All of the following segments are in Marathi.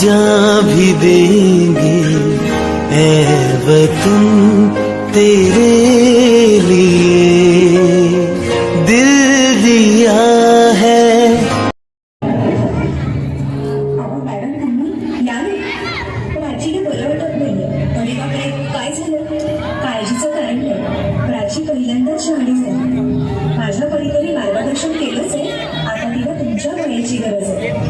जा भी देंगे ऐ वतन तेरे लिए। दिल दिया है। अहो माझ्या परीने मार्गदर्शन केलंच आहे. आता तिला तुमच्या वयाची गरज आहे.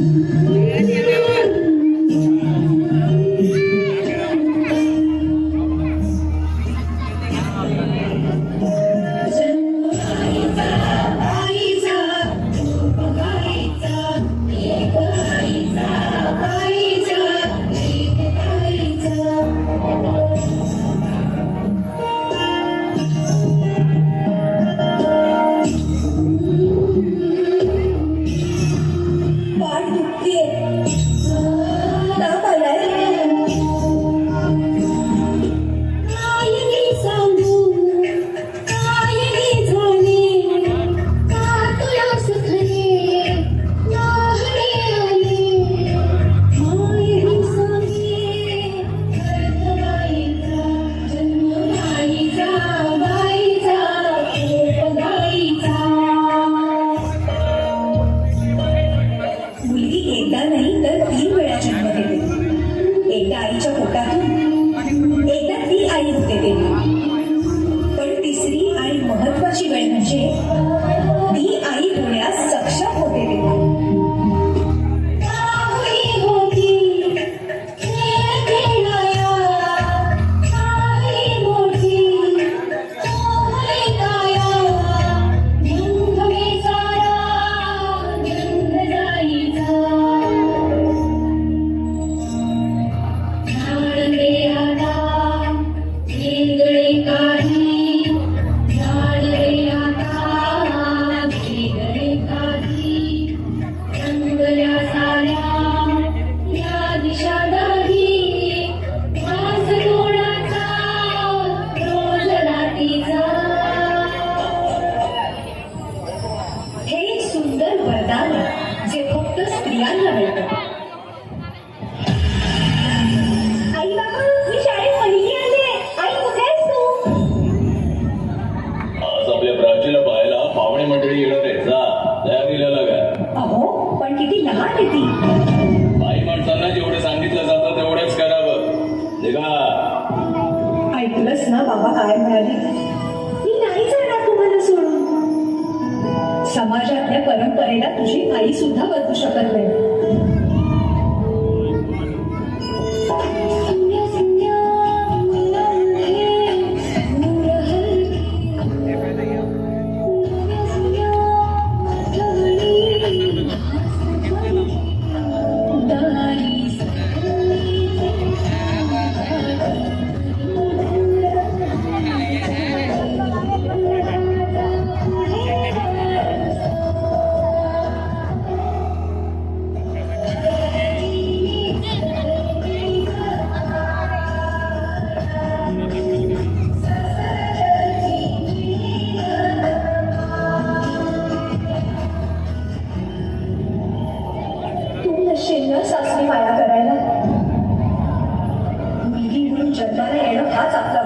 आहे जा तयारीला लागा. अहो पण किती लहान आहे ती. बाई माणसांना जेवढं सांगितलं जातं तेवढंच करावं. निघा. ऐकलंस ना बाबा काय म्हणाले? मी नाही जाणार तुम्हाला सोडून. समाजातल्या परंपरेला तुझी आई सुद्धा बदलू शकत नाही. तू सासरी माया करायला. मुलगी म्हणून जन्माला येणं हाच आपला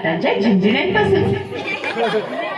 ったんじゃい？人事連発